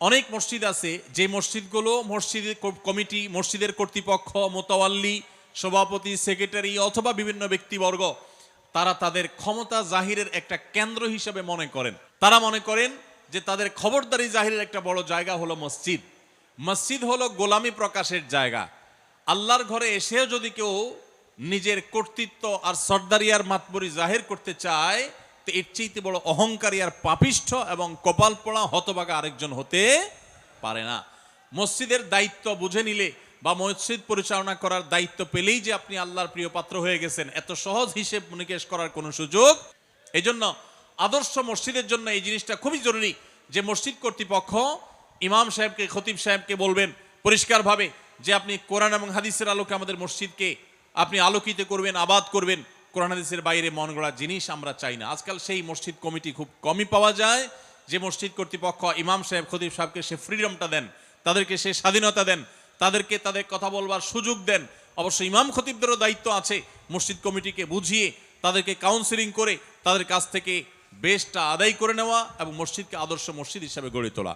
অনেক মসজিদ আছে, যে মসজিদগুলো মসজিদের কমিটি, মসজিদের কর্তৃপক্ষ, মোতাওয়াল্লি, সভাপতি, সেক্রেটারি অথবা বিভিন্ন ব্যক্তিবর্গ, তারা তাদের ক্ষমতা জাহিরের একটা কেন্দ্র হিসেবে মনে করেন। তারা মনে করেন যে তাদের খবরদারি জাহিরের একটা বড় জায়গা হলো মসজিদ। মসজিদ হলো গোলামি প্রকাশের জায়গা। আল্লাহর ঘরে এসেও যদি কেউ নিজের কর্তৃত্ব আর সর্দারিয়ার মাতবরি জাহির করতে চায় তো এর চাইতে বড় অহংকারী আর পাপিষ্ঠ এবং কপাল পোড়া হতবাগা আরেকজন হতে পারে না। মসজিদের দায়িত্ব বুঝে নিলে বা মসজিদ পরিচালনা করার দায়িত্ব পেলেই যে আপনি আল্লাহর প্রিয় পাত্র হয়ে গেছেন, এত সহজ হিসেব নিকেশ করার কোনো সুযোগ? এই জন্য আদর্শ মসজিদের জন্য এই জিনিসটা খুবই জরুরি যে মসজিদ কর্তৃপক্ষ ইমাম সাহেবকে, খতিব সাহেবকে বলবেন পরিষ্কারভাবে যে আপনি কোরআন এবং হাদিসের আলোকে আমাদের মসজিদকে আপনি আলোকিত করবেন, আবাদ করবেন। কোরআন হাদিসের বাইরে মন গড়া জিনিস আমরা চাই না। আজকাল সেই মসজিদ কমিটি খুব কমই পাওয়া যায়, যে মসজিদ কর্তৃপক্ষ ইমাম সাহেব, খতিব সাহেবকে সে ফ্রিডমটা দেন, তাদেরকে সে স্বাধীনতা দেন, তাদেরকে তাদের কথা বলবার সুযোগ দেন। অবশ্য ইমাম খতিবদেরও দায়িত্ব আছে মসজিদ কমিটিকে বুঝিয়ে, তাদেরকে কাউন্সিলিং করে, তাদের কাছ থেকে বেশটা আদায় করে নেওয়া এবং মসজিদকে আদর্শ মসজিদ হিসাবে গড়ে তোলা।